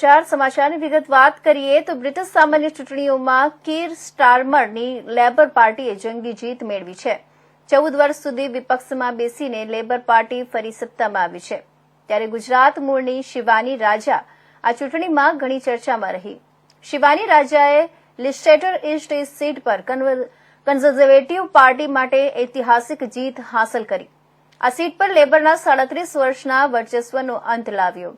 સમાચાર સમાચારની વિગત વાત કરીએ તો બ્રિટિશ સામાન્ય ચૂંટણીઓમાં કીર સ્ટારમરની લેબર પાર્ટીએ જંગી જીત મેળવી છે. ચૌદ વર્ષ સુધી વિપક્ષમાં બેસીને લેબર પાર્ટી ફરી સત્તામાં આવી છે. ત્યારે ગુજરાત મૂળની શિવાની રાજા આ ચૂંટણીમાં ઘણી ચર્ચામાં રહી. શિવાની રાજાએ લિસ્ટેટર ઇસ્ટ સીટ પર કન્ઝર્વેટિવ પાર્ટી માટે ઐતિહાસિક જીત હાંસલ કરી. આ સીટ પર લેબરના સાડત્રીસ વર્ષના વર્ચસ્વનો અંત લાવ્યો.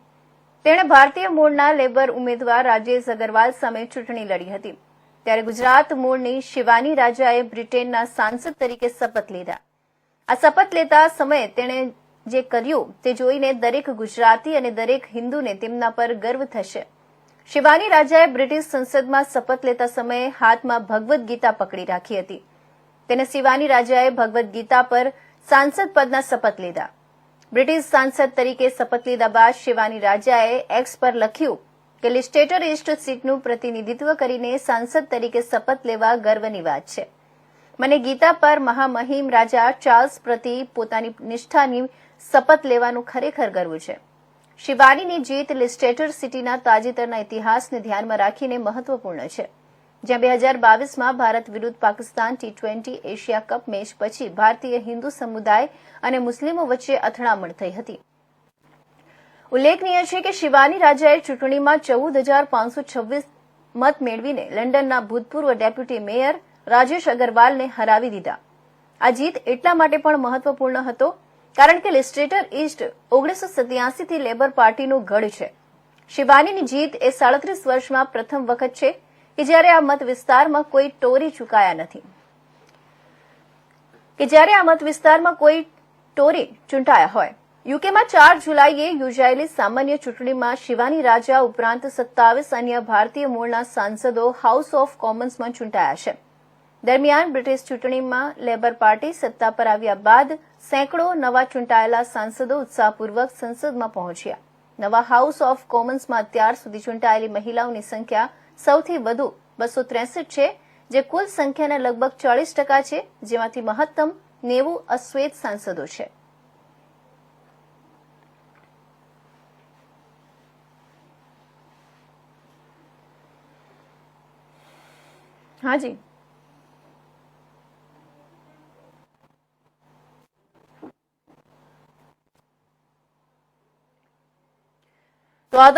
તેણે ભારતીય મૂળના લેબર ઉમેદવાર રાજેશ અગરવાલ સામે ચૂંટણી લડી હતી. ત્યારે ગુજરાત મૂળની શિવાની રાજાએ બ્રિટેનના સાંસદ તરીકે શપથ લીધા. આ શપથ લેતા સમયે તેણે જે કર્યું તે જોઈને દરેક ગુજરાતી અને દરેક હિન્દુને તેમના પર ગર્વ થશે. શિવાની રાજાએ બ્રિટિશ સંસદમાં શપથ લેતા સમયે હાથમાં ભગવદ્ ગીતા પકડી રાખી હતી. તેને શિવાની રાજાએ ભગવદ્ ગીતા પર સાંસદ પદના શપથ લીધા. બ્રિટિશ સાંસદ તરીકે શપથ લીધા બાદ શિવાની રાજાએ એક્સ પર લખ્યું કે લિસ્ટેટર ઇસ્ટ સીટનું પ્રતિનિધિત્વ કરીને સાંસદ તરીકે શપથ લેવા ગર્વની વાત છે. મને ગીતા પર મહામહિમ રાજા ચાર્લ્સ પ્રતિ પોતાની નિષ્ઠાની શપથ લેવાનું ખરેખર ગર્વ છે. શિવાનીની જીત લિસ્ટેટર સિટીના તાજેતરના ઇતિહાસને ધ્યાનમાં રાખીને મહત્વપૂર્ણ છે. જ્યાં બે હજાર બાવીસમાં ભારત વિરુદ્ધ Pakistan T twenty Asia cup match પછી ભારતીય હિન્દુ સમુદાય અને મુસ્લિમો વચ્ચે અથડામણ થઈ હતી. ઉલ્લેખનીય છે કે શિવાની રાજાએ ચૂંટણીમાં ચૌદ હજાર પાંચસો છવ્વીસ મત મેળવીને લંડનના ભૂતપૂર્વ ડેપ્યુટી મેયર રાજેશ અગરવાલને હરાવી દીધા. આ જીત એટલા માટે પણ મહત્વપૂર્ણ હતો, કારણ કે લિસ્ટ્રેટર ઇસ્ટ ઓગણીસો સત્યાસીથી લેબર પાર્ટીનું ગઢ છે. શિવાનીની જીત એ સાડત્રીસ વર્ષમાં પ્રથમ વખત છે કે જ્યારે આ મત વિસ્તારમાં કોઈ ટોરી ચૂકાયા નથી. કે જ્યારે આ મત વિસ્તારમાં કોઈ ટોરી ચૂંટાયા હોય. યુકેમાં ચાર જુલાઈએ યોજાયેલી સામાન્ય ચૂંટણીમાં શિવાની રાજા ઉપરાંત સત્તાવીસ અન્ય ભારતીય મૂળના સાંસદો હાઉસ ઓફ કોમન્સમાં ચૂંટાયા છે. દરમિયાન બ્રિટિશ ચૂંટણીમાં લેબર પાર્ટી સત્તા પર આવ્યા બાદ સેંકડો નવા ચૂંટાયેલા સાંસદો ઉત્સાહપૂર્વક સંસદમાં પહોંચ્યા. નવા હાઉસ ઓફ કોમન્સમાં અત્યાર સુધી ચૂંટાયેલી મહિલાઓની સંખ્યા સૌથી વધુ બસો ત્રેસઠ છે, જે કુલ સંખ્યાના લગભગ ચાળીસ ટકા છે, જેમાંથી મહત્તમ નેવું અશ્વેત સાંસદો છે. હાજી. તો આ